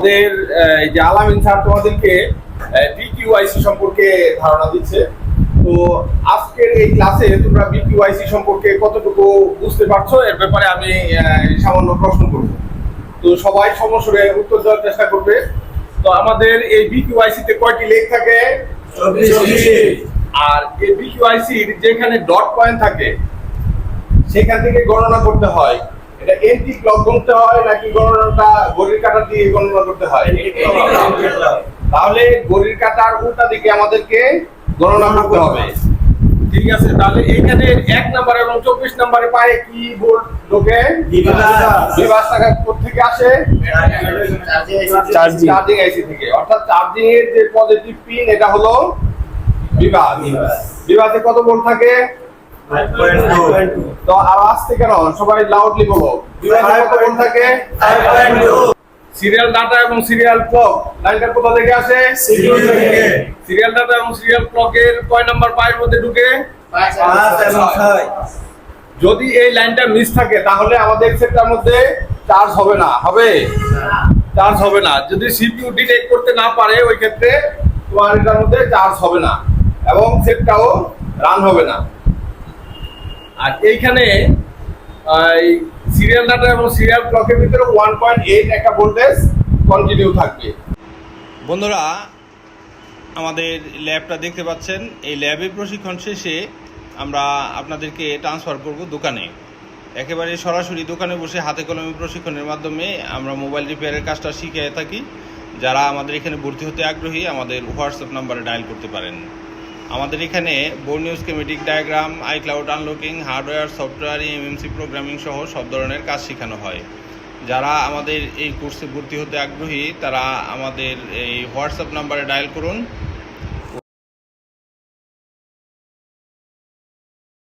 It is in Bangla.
আমাদের এই যে আলামিন স্যার তোমাদেরকে বিকিউআইসি সম্পর্কে ধারণা দিচ্ছে। তো আজকের এই ক্লাসে তোমরা বিকিউআইসি সম্পর্কে কতটুকু বুঝতে পারছ এর ব্যাপারে আমি সামান্য প্রশ্ন করব। তো সবাই সমস্যারে উত্তর দেওয়ার চেষ্টা করবে। তো আমাদের এই বিকিউআইসি তে কয়টি লেখ থাকে? আর এই বিকিউআইসির যেখানে ডট পয়েন্ট থাকে সেখান থেকে গণনা করতে হয় এটা এন্টি ক্লক গুনতে হয় নাকি গণনাটা ঘড়ির কাঁটা দিয়ে গণনা করতে হয়? তাহলে ঘড়ির কাঁটার উল্টা দিকে আমাদেরকে গণনা করতে হবে। ঠিক আছে তাহলে এইখানে এক নাম্বার এবং চব্বিশ নাম্বারে পায়ে কি বোর্ড ঢোকে? বিভাস। বিভাস টাকা থেকে আসে? চার্জিং। চার্জিং আইসি থেকে। অর্থাৎ চার্জিং এর যে পজিটিভ পিন এটা হলো বিভাস। বিভাস। বিভাসে কত ভোল্ট থাকে? তো আওয়াজ থেকে কেন? সবাই লাউডলি বলো। ভোল্ট থাকে। সিরিয়াল ডাটা এবং সিরিয়াল ক্লক লাইনটা কোথা থেকে আসে? সিরিয়াল ডাটা এবং সিরিয়াল ক্লকের কয় নাম্বার পায়ের মধ্যে ঢুকে? যদি এই লাইনটা মিস থাকে তাহলে আমাদের সেটটার মধ্যে চার্জ হবে না। হবে? চার্জ হবে না। যদি সিপিইউ ডিটেক্ট করতে না পারে ওই ক্ষেত্রে তোমার এটার মধ্যে চার্জ হবে না। এবং সেটটাও রান হবে না। আর এইখানে সিরিয়াল ডাটা এবং সিরিয়াল ক্লকের ভিতরে ওয়ান পয়েন্ট এইট একটা ভোল্টেজ কন্টিনিউ থাকবে। বন্ধুরা, আমাদের ল্যাবটা দেখতে পাচ্ছেন। এই ল্যাবের প্রশিক্ষণ শেষে আমরা আপনাদেরকে ট্রান্সফার করব দোকানে। একেবারে সরাসরি দোকানে বসে হাতে কলমে প্রশিক্ষণের মাধ্যমে আমরা মোবাইল রিপেয়ারের কাজটা শিখিয়ে থাকি। যারা আমাদের এখানে ভর্তি হতে আগ্রহী, আমাদের হোয়াটসঅ্যাপ নাম্বারে ডায়াল করতে পারেন। আমাদের এখানে Borneo schematic diagram, iCloud unlocking, hardware, software, EMMC programming সহ সব ধরনের কাজ শেখানো হয়। যারা আমাদের এই কোর্সে ভর্তি হতে আগ্রহী, তারা আমাদের এই হোয়াটসঅ্যাপ নাম্বারে ডায়াল করুন।